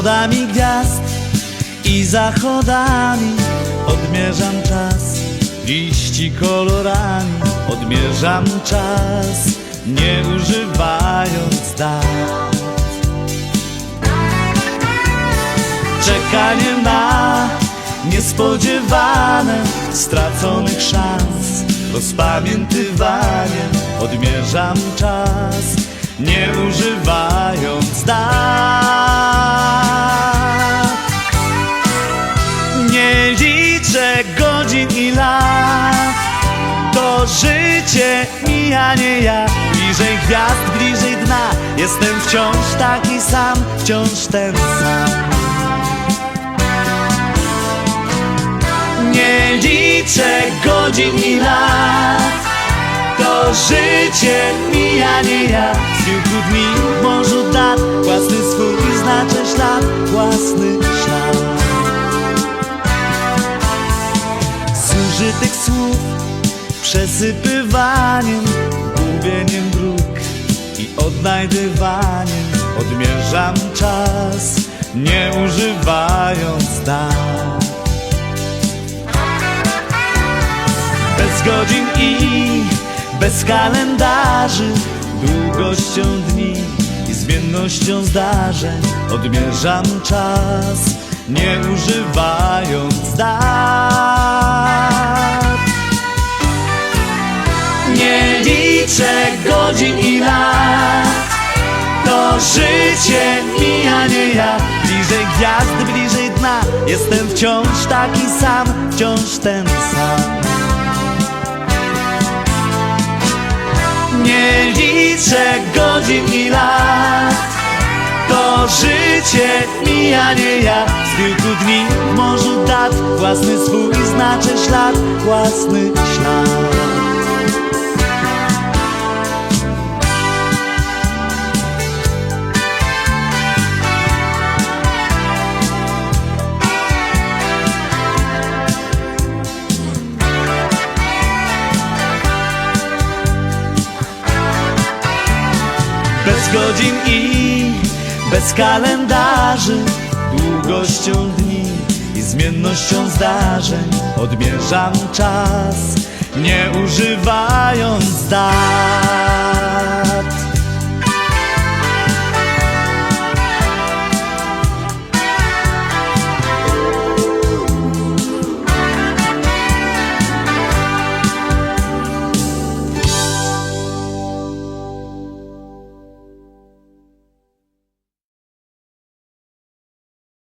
wschodami gwiazd i zachodami odmierzam czas. Liści kolorami odmierzam czas, nie używając dat. Czekanie na niespodziewane straconych szans, rozpamiętywaniem odmierzam czas, nie używając dat. To życie mija, nie ja. Bliżej gwiazd, bliżej dna. Jestem wciąż taki sam Wciąż ten sam. Nie liczę godzin i lat. To życie mija, nie ja. Z kilku dni w morzu dat Własny swój znaczy ślad Własny Przesypywaniem, gubieniem dróg I odnajdywaniem. Odmierzam czas Nie używając dat Bez godzin i bez kalendarzy Długością dni i zmiennością zdarzeń. Odmierzam czas, nie używając Liczę godzin i lat. To życie mija, nie ja. Bliżej gwiazd, bliżej dna. Jestem wciąż taki sam, wciąż ten sam. Nie liczę godzin i lat. To życie mija, nie ja. Z kilku dni w morzu dat. Własny swój znaczy ślad Własny ślad Bez godzin i bez kalendarzy. Długością dni i zmiennością zdarzeń. Odmierzam czas, nie używając dat